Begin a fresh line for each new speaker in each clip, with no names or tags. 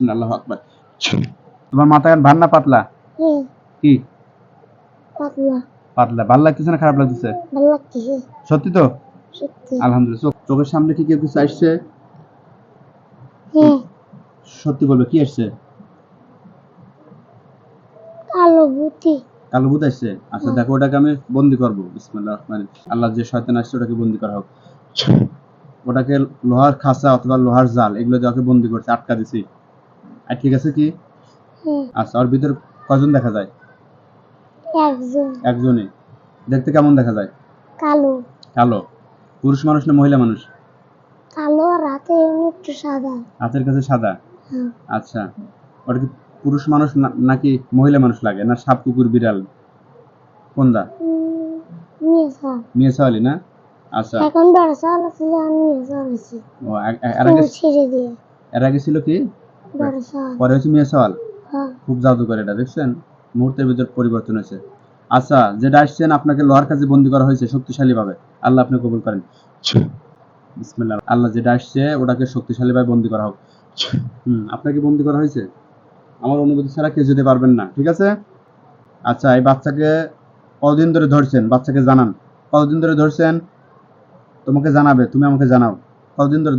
আল্লাহ আকবার। তোমার ভার না পাতলা? কি?
পাতলা।
পাতলা। ভালো লাগতেছে না খারাপ লাগতেছে?
ভালো লাগতেছে।
সত্যি তো? আলহামদুলিল্লাহ। চোখের সামনে কি কেউ কিছু আসছে?
হ্যাঁ।
সত্যি বলবে কি আসছে?
কালো
ভূত আসছে? আচ্ছা দেখো ওটাকে আমি বন্দি করব। বিসমিল্লাহ রহমান আল্লাহ যে শয়তান আসছে ওটাকে বন্দি করা হোক। ওটাকে লোহার খাঁচা অথবা লোহার জাল এগুলো দিয়ে ওকে বন্দি করছে আটকা দিছি। আর ঠিক আছে কি? আচ্ছা ওর ভিতর কজন দেখা যায়?
একজন।
একজনই। দেখতে কেমন দেখা যায়?
কালো।
কালো। পুরুষ মানুষ না মহিলা মানুষ?
কালো রাতে একটু সাদা।
হাতের কাছে সাদা? আচ্ছা। ওটা কি পুরুষ মানুষ নাকি মহিলা মানুষ লাগে? না সাপ কুকুর বিড়াল? কোনটা? মেয়ে সাওয়ালি না? আচ্ছা।
এখন বড় সাল আছে যখন নিয়ে সাল আছে।
ও এর আগে ছিল কি? পরে হচ্ছে মেয়ে সাওয়াল
হ্যাঁ।
খুব জাদুকর এটা দেখছেন? মুহূর্তের ভিতর পরিবর্তন হয়েছে। আচ্ছা যেটা আসছেন আপনাকে লোহার কাছে বন্দি করা হয়েছে শক্তিশালী ভাবে আল্লাহ আপনি কবুল করেন। বিসমিল্লাহ। আল্লাহ যেটা আসছে ওটাকে শক্তিশালী ভাবে বন্দি করা হোক। হুম আপনাকে বন্দি করা হয়েছে? আমার অনুমতি ছাড়া কেউ যেতে পারবেন না ঠিক আছে? আচ্ছা এই বাচ্চাকে কতদিন ধরে ধরছেন? বাচ্চাকে জানান। কতদিন ধরে ধরছেন? তোমাকে জানাবে তুমি আমাকে জানাও। কতদিন ধরে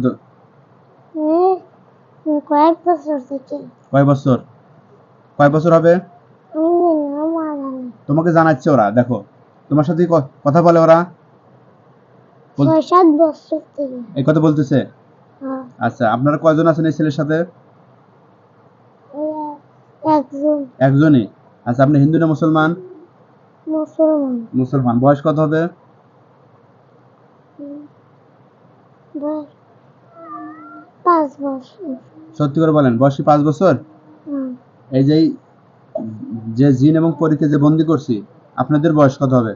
কয়েক বছর থেকে।
কয় বছর? কয় বছর হবে? তোমাকে জানাচ্ছে ওরা দেখো। তোমার সাথে কথা বলে ওরা।
ছয় সাত বছর থেকে।
এই কথা বলতেছে?
হ্যাঁ।
আচ্ছা আপনারা কয়জন আছেন এই ছেলের সাথে?
একজন।
একজনই। আচ্ছা আপনি হিন্দু না মুসলমান?
মুসলমান।
মুসলমান। বয়স কত হবে?
পাঁচ বছর।
সত্যি করে বলেন বয়স কি পাঁচ বছর? এই যে যে জিন এবং পরীকে যে বন্দি করছি আপনাদের বয়স কত হবে?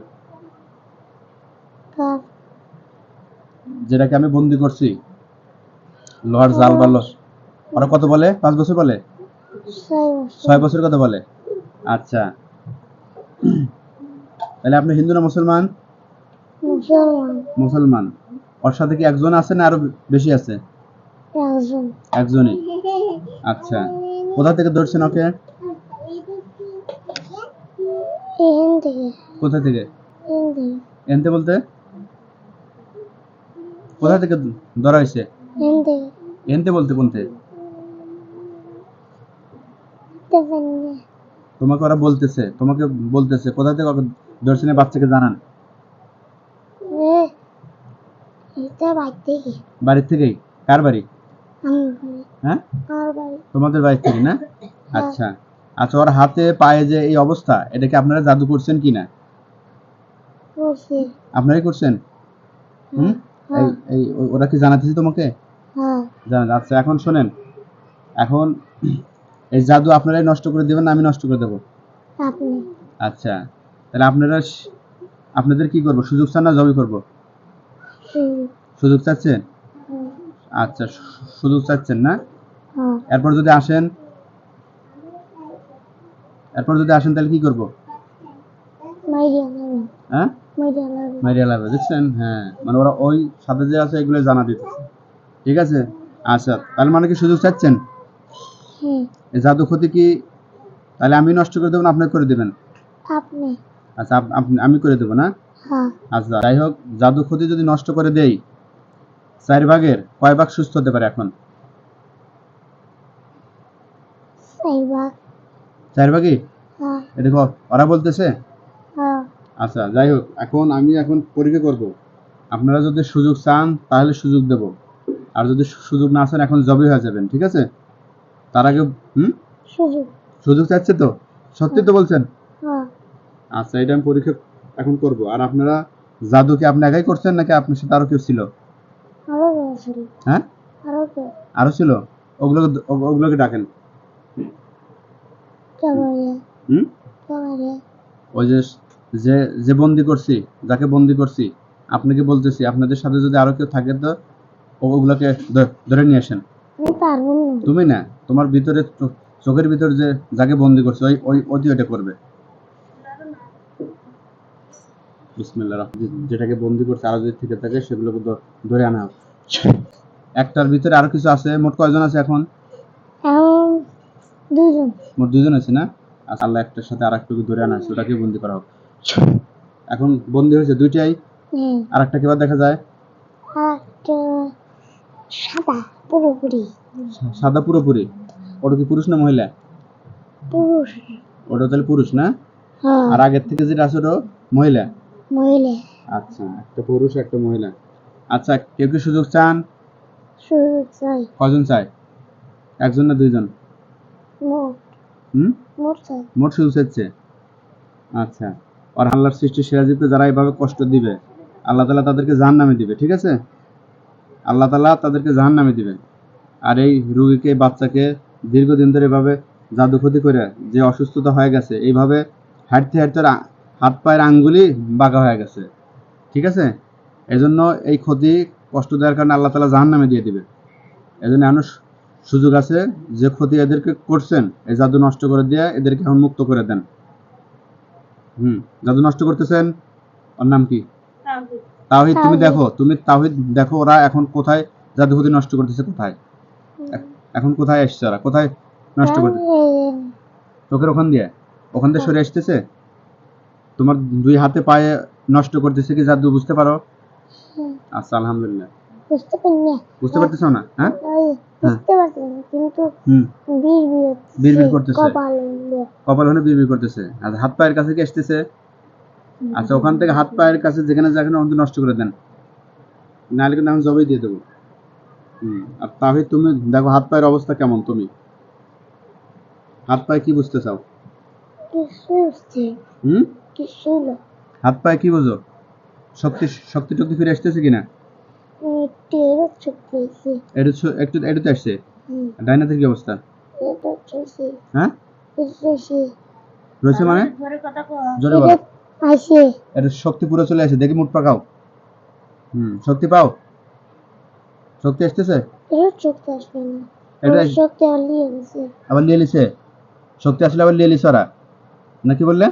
যেটাকে আমি বন্দি করছি লোহার জাল বা লো- ওরা কত বলে? পাঁচ বছর বলে?
ছয় বছর।
কত বলে? আচ্ছা। তাহলে আপনি হিন্দু না মুসলমান?
মুসলমান।
ওর সাথে কি একজন আছে না আরও বেশি আছে? একজনই। আচ্ছা। কোথা থেকে ধরছেন ওকে? কোথা থেকে? এনতে বলতে? কোথা থেকে ধরা হয়েছে? এনতে বলতে কোনতে? তোমাকে ওরা বলতেছে তোমাকে বলতেছে কোথা থেকে এই বাচ্চাকে জানান।
বাড়ি
থেকেই? কার বাড়ি? হ্যাঁ? তোমাদের বাড়ি থেকে না? আচ্ছা। আচ্ছা ওর হাতে পায়ে যে এই অবস্থা এটা কি আপনারা জাদু করছেন কি না? আপনারাই করছেন? হুম? এই এই ওরা কি জানাতেছে তোমাকে?
হ্যাঁ।
জানা আচ্ছা এখন শোনেন। এখন এই জাদু আপনারাই নষ্ট করে দেবেন না আমি নষ্ট করে দেবো?
আপনি।
আচ্ছা। তাহলে আপনারা আপনাদের কি করব? সুযোগ চান না জবই করব? সুযোগ চাচ্ছেন?
হ্যাঁ
আচ্ছা সুযোগ চাচ্ছেন না?
হ্যাঁ
এরপর যদি আসেন এরপর যদি আসেন তাহলে কি করব? হ্যাঁ?
মাইরিয়া লাগবে
দেখছেন হ্যাঁ মানে ওরা ওই সাথে যে আছে এগুলো জানা দিতেছে। ঠিক আছে? আচ্ছা তাহলে মানে কি সুযোগ চাচ্ছেন?
হ্যাঁ।
জাদু ক্ষতি কি তাহলে আমি নষ্ট করে দেবো না আপনি করে দেবেন?
আপনি।
আচ্ছা আপনি আমি করে দেবো না? আচ্ছা যাই হোক জাদু ক্ষতি যদি নষ্ট করে দেই চার ভাগের কয় ভাগ সুস্থ হতে পারে এখন? চার ভাগই
হ্যাঁ।
এটা ওরা বলতেছে?
হ্যাঁ।
আচ্ছা যাই হোক এখন আমি এখন পরীক্ষা করব। আপনারা যদি সুযোগ চান তাহলে সুযোগ দেব। আর যদি সুযোগ না চান এখন হয়ে যাবেন ঠিক আছে? তার আগে হুম? সুযোগ। চাচ্ছে তো? সত্যি তো বলছেন?
হ্যাঁ।
আচ্ছা এটা আমি পরীক্ষা এখন করব। আর আপনারা জাদু কি আপনি একাই করছেন নাকি আপনার সাথে আরও কেউ ছিল? হ্যাঁ? আরও ছিল? ওগুলোকে ওগুলোকে ডাকেন। হুম? ওই যে যে যে বন্দি করছি যাকে বন্দি করছি আপনাকে বলতেছি আপনাদের সাথে যদি আরও কেউ থাকে তো ওগুলোকে ধরে নিয়ে আসেন। তুমি না তোমার ভিতরে চোখের ভিতর যে যাকে বন্দি করছে ওই ওই অতি ওটা করবে। বিসমিল্লাহ যেটাকে বন্দি করছে আরও যদি থেকে থাকে সেগুলোকে ধরে আনা হোক। একটার ভিতরে আরও কিছু আছে? মোট কয়জন আছে এখন?
দুজন
মোট দুজন আছে না? আচ্ছা, আল্লাহ একটার সাথে আর একটাকে ধরে আনা হয়েছে ওটাকে বন্দি করা হোক। এখন বন্দি হয়েছে দুইটাই? আর একটা কিবার দেখা যায়?
সাদা পুরোপুরি।
সাদা পুরোপুরি। ওটা কি পুরুষ না মহিলা?
পুরুষ।
ওটা তাহলে পুরুষ না?
হ্যাঁ।
আর আগের থেকে যেটা আছে ওটা মহিলা?
মহিলা।
আচ্ছা একটা পুরুষ একটা মহিলা। আচ্ছা কেউ কি সুযোগ চান?
শুরু চাই।
কজন চায়? একজন না দুইজন?
মোট
চাচ্ছে আচ্ছা। আর আল্লাহর সৃষ্টি যারা এইভাবে কষ্ট দিবে আল্লাহ তালা তাদেরকে জাহান নামে দিবে ঠিক আছে? আল্লাহ তালা তাদেরকে জাহান নামে দিবে। আর এই রুগীকে বাচ্চাকে দীর্ঘদিন ধরে এভাবে জাদু ক্ষতি করে যে অসুস্থতা হয়ে গেছে এইভাবে হাঁটতে হাঁটতে হাত পায়ের আঙ্গুলি বাঁকা হয়ে গেছে ঠিক আছে? এজন্য এই ক্ষতি কষ্ট দেওয়ার কারণে আল্লাহ তালা জাহান নামে দিয়ে দিবে। এজন্য এমন সু- সুযোগ আছে যে ক্ষতি এদেরকে করছেন এই জাদু নষ্ট করে দিয়ে এদেরকে এখন মুক্ত করে দেন। হুম জাদু নষ্ট করতেছেন? ওর নাম কি? তাওহিদ। তুমি দেখো তুমি তাওহিদ দেখো ওরা এখন কোথায় জাদু ক্ষতি নষ্ট করতেছে কোথায়? এখন কোথায় আসছে ওরা? কোথায় নষ্ট করতে চোখের ওখান দিয়ে? ওখান দিয়ে সরে আসতেছে? তোমার দুই হাতে পায়ে নষ্ট করতেছে কি জাদু বুঝতে পারো? আচ্ছা আলহামদুলিল্লাহ।
বুঝতে
পারতেছো না? হ্যাঁ?
বুঝতে পারছি না কিন্তু
বিড়বিড় করতেছে।
কপাল
হলে বিড়বিড় করতেছে। আর হাত পায়ের কাছে কি আসতেছে? আচ্ছা ওখান থেকে হাত পায়ের কাছে যেখানে যেখানে থেকে নষ্ট করে দেন। নাহলে কিন্তু এখন জবাই দিয়ে দেবো। হুম আর তাহলে তুমি দেখো হাত পায়ের অবস্থা কেমন তুমি? হাত পায়ে কি বুঝতে চাও? হুম? হাত পায়ে কি বুঝো? শক্তি শক্তি টক্তি ফিরে আসতেছে কিনা?
টেরো চুকিয়েছি
এটা ছো- আসছে। ডাইনাতের কি অবস্থা? হ্যাঁ? রয়েছে মানে? জোরে বলো।
আসে।
এটা শক্তি পুরো চলে আসে। দেখি মুঠ পাকাও। হুম শক্তি পাও? শক্তি আসতেছে?
এটা আসবে না।
এটা
শক্তি
আবার লিয়ে লিছে শক্তি আসলে আবার লিয়ে লিছে ওরা? নাকি বললে?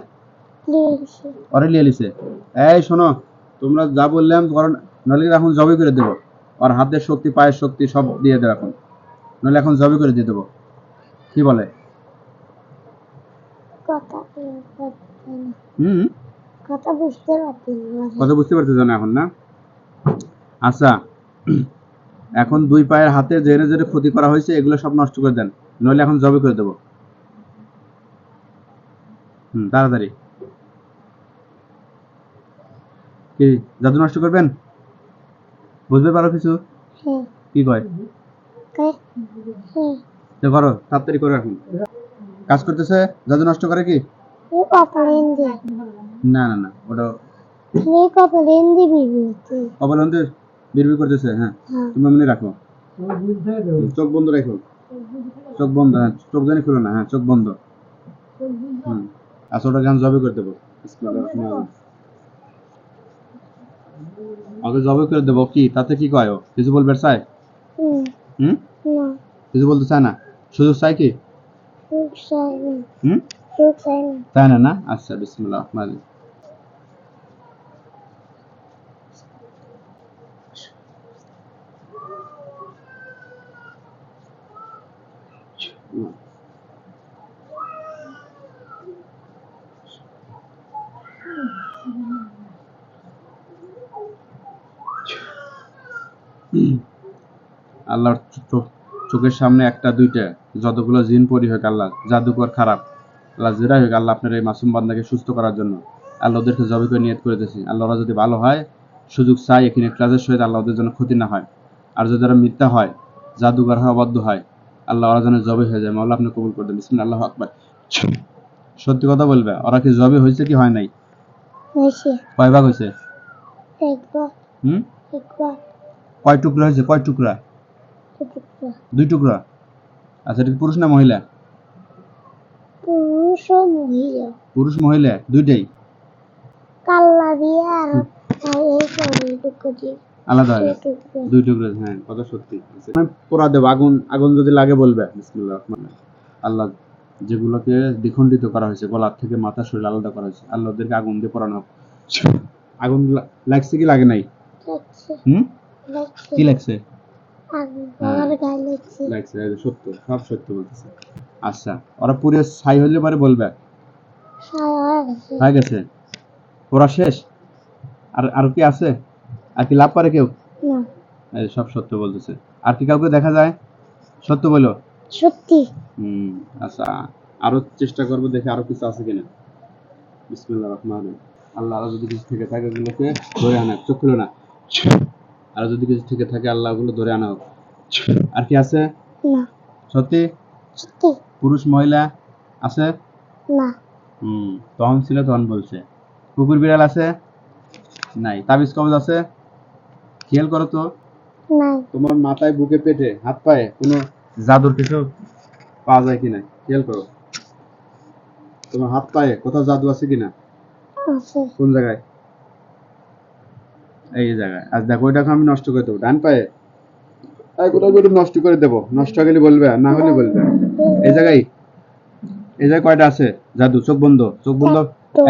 ওরা লিয়ে লিছে এই শোনো তোমরা যা বললাম করো না- নইলে এখন জবই করে দেবো। আর হাতের শক্তি পায়ের শক্তি সব দিয়ে দেবো এখন। নইলে এখন জবই করে দিয়ে দেবো। কি বলে?
কথা বলতে পারছি না।
হুম?
বুঝতে পারছি না
কথা বুঝতে পারতেছ না এখন না? আচ্ছা এখন দুই পায়ের হাতে জেনে জেনে ক্ষতি করা হয়েছে এগুলো সব নষ্ট করে দেন। নইলে এখন জবে করে দেবো। হুম তাড়াতাড়ি। কি জাদু নষ্ট করবেন? বুঝতে পারো কিছু?
হ্যাঁ
কি কয়?
হ্যাঁ
তো করো তাড়াতাড়ি করে এখন। কাজ করতেছে? জাদু নষ্ট করে কি? না না না ওটা অবলম্বন বিড়বিড় করতেছে হ্যাঁ।
হ্যাঁ।
তুমি এমনি রাখো। চোখ বন্ধ রাখো। চোখ বন্ধ হ্যাঁ চোখ জানি খুলো না হ্যাঁ চোখ বন্ধ। হুম। আচ্ছা ওটা গান জবে করে দেবো। ওকে জবে করে দেবো। কি? তাতে কি কয়? কিছু বলবে চাই
হুম।
কিছু বলতে চায় না? সুযোগ চাই কি?
সুখ চাই না।
হুম?
চাই না।
না আচ্ছা বিসমিল্লাহ রহমান রহিম। আল্লাহর চোখের সামনে একটা দুইটা যতগুলো জিন পরি হোক আল্লাহ জাদুকর খারাপ আল্লাহ যেটাই হোক আল্লাহ আপনার এই মাসুম বান্দাকে সুস্থ করার জন্য আল্লাহ ওদেরকে জবে করে নিয়ত করে দিয়েছি। আল্লাহ ওরা যদি ভালো হয় সুযোগ চাই এখানে ক্লাসের সহিত আল্লাহ ওদের জন্য ক্ষতি না হয়। আর যদি ওরা মিথ্যা হয় জাদুকর হয় অবাধ্য হয় আল্লাহ ওরা যেন জবে হয়ে যায়। মাওলা আপনি কবুল করে দেন। বিসমিল্লাহ আল্লাহ আকবার। সত্যি কথা বলবে ওরা কি জবে হয়েছে কি হয় নাই? কয় ভাগ হয়েছে? হুম? কয় টুকরা হয়েছে? কয় টুকরা? দুই টুকরা। আচ্ছা এটা পুরুষ না মহিলা?
পুরুষ ও মহিলা।
পুরুষ মহিলা দুইটাই?
কাল্লা দিয়ে আর
আলাদা হয়ে দুই টুকরো। হ্যাঁ কথা সত্যি। আমি পোড়া দেবো আগুন আগুন যদি লাগে বলবে। বিসমিল্লাহ। আল্লাহ যেগুলোকে দ্বিখণ্ডিত করা হয়েছে গলার থেকে মাথা শরীর আলাদা করা হয়েছে আল্লাহ ওদেরকে আগুন দিয়ে পোড়ানো আগুন লাগছে কি লাগে নাই?
লাগছে।
হুম? কি লাগছে?
লাগছে।
লাগছে এই যে সত্য সব সত্য বলতেছে। আচ্ছা ওরা পুরো ছাই হলে পরে বলবে?
হয়ে গেছে।
ওরা শেষ? আর আর কি আছে? আর কি লাভ করে কেউ? সব সত্য বলতেছে। আর কি কাউকে দেখা যায়? সত্য বলো।
সত্যি।
হুম আচ্ছা আরও চেষ্টা করব দেখে আরও কিছু আছে কিনা। বিসমিল্লাহ রহমান রহিম। আল্লাহ আরও যদি কিছু থেকে থাকে ওগুলোকে ধরে আনা চোখ খুলো না। আর যদি কিছু থেকে থাকে আল্লাহ ওগুলো ধরে আনা হোক। আর কি আছে?
না।
সত্যি?
সত্যি।
পুরুষ মহিলা আছে?
না।
হুম তখন ছিল তখন বলছে। কুকুর বিড়াল আছে? নাই। তাবিজ কবজ আছে? খেয়াল করো তো।
নাই।
তোমার মাথায় বুকে পেটে হাত পায়ে কোনো জাদুর কিছু পাওয়া যায় কিনা খেয়াল করো। তোমার হাত পায়ে কোথাও জাদু আছে কিনা
আছে।
কোন জায়গায়? এই জায়গায়। আজ দেখো ওইটাকে আমি নষ্ট করে দেবো। ডান পায়ে। নষ্ট করে দেবো। নষ্ট হয়ে গেলে বলবে না হলে বলবে। এই জায়গায় এই জায়গায় কয়টা আছে? জাদু চোখ বন্ধ। চোখ বন্ধ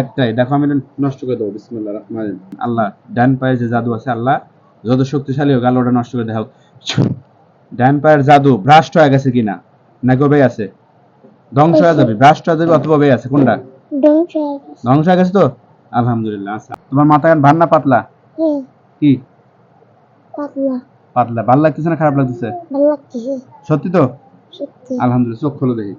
একটাই। দেখো আমি নষ্ট করে দেবো। বিসমুল্লাহ রহমান আল্লাহ ডান পায়ে যে জাদু আছে আল্লাহ যত শক্তিশালী হোক আল্লাহ ওটা নষ্ট করে দেখাও। ডান পায়ের জাদু ভ্রাষ্ট হয়ে গেছে কিনা? নাকি ওবেই আছে? ধ্বংস হয়ে যাবে। ভ্রাষ্ট হয়ে যাবে অথবা ওবেই আছে। কোনটা?
ধ্বংস হয়ে গেছে।
তো? আলহামদুলিল্লাহ আচ্ছা। তোমার মাথা ভার পাতলা। কি?
পাতলা।
পাতলা। ভালো লাগতেছে না? খারাপ লাগতেছে?
ভালো লাগতেছে।
সত্যি তো?
সত্যি।
আলহামদুলিল্লাহ চোখ খোলো দেখি।